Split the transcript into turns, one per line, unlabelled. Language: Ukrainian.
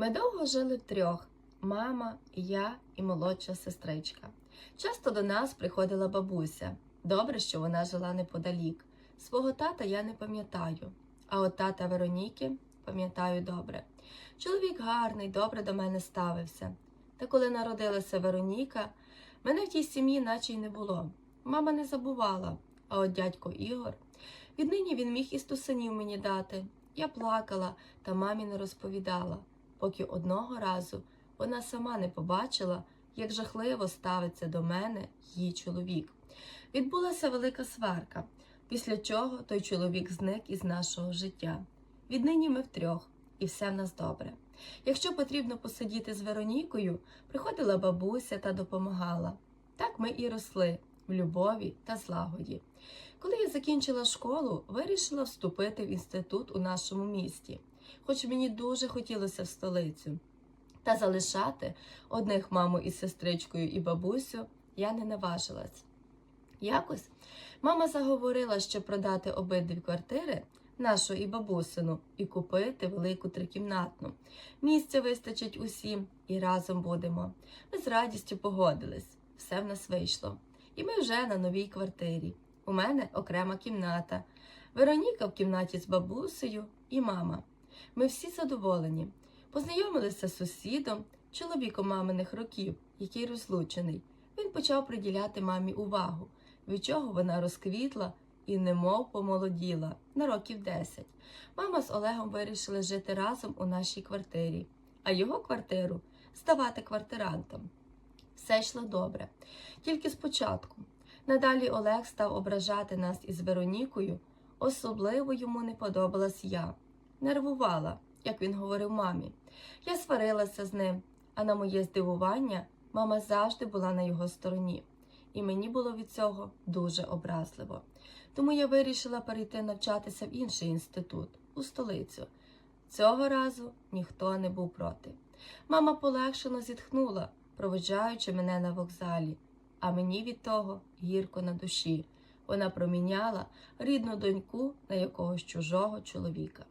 Ми довго жили втрьох: мама, я і молодша сестричка. Часто до нас приходила бабуся. Добре, що вона жила неподалік. Свого тата я не пам'ятаю, а от тата Вероніки пам'ятаю добре. Чоловік гарний, добре до мене ставився. Та коли народилася Вероніка, мене в тій сім'ї наче й не було. Мама не забувала, а от дядько Ігор. Віднині він міг і стусанів мені дати. Я плакала та мамі не розповідала, поки одного разу вона сама не побачила, як жахливо ставиться до мене її чоловік. Відбулася велика сварка, після чого той чоловік зник із нашого життя. Віднині ми втрьох, і все в нас добре. Якщо потрібно посидіти з Веронікою, приходила бабуся та допомагала. Так ми і росли в любові та злагоді. Коли я закінчила школу, вирішила вступити в інститут у нашому місті, хоч мені дуже хотілося в столицю. Та залишати одних маму із сестричкою і бабусю я не наважилась. Якось мама заговорила, що продати обидві квартири, нашу і бабусину, і купити велику трикімнатну. Місця вистачить усім, і разом будемо. Ми з радістю погодились. Все в нас вийшло. І ми вже на новій квартирі. У мене окрема кімната. Вероніка в кімнаті з бабусею і мама. Ми всі задоволені. Познайомилися з сусідом, чоловіком маминих років, який розлучений. Він почав приділяти мамі увагу, від чого вона розквітла і немов помолоділа на років 10. Мама з Олегом вирішили жити разом у нашій квартирі, а його квартиру здавати квартирантам. Все йшло добре. Тільки спочатку. Надалі Олег став ображати нас із Веронікою. Особливо йому не подобалась я. Нервувала, як він говорив мамі. Я сварилася з ним, а на моє здивування мама завжди була на його стороні, і мені було від цього дуже образливо. Тому я вирішила перейти навчатися в інший інститут, у столицю. Цього разу ніхто не був проти. Мама полегшено зітхнула, проведжаючи мене на вокзалі, а мені від того гірко на душі. Вона проміняла рідну доньку на якогось чужого чоловіка.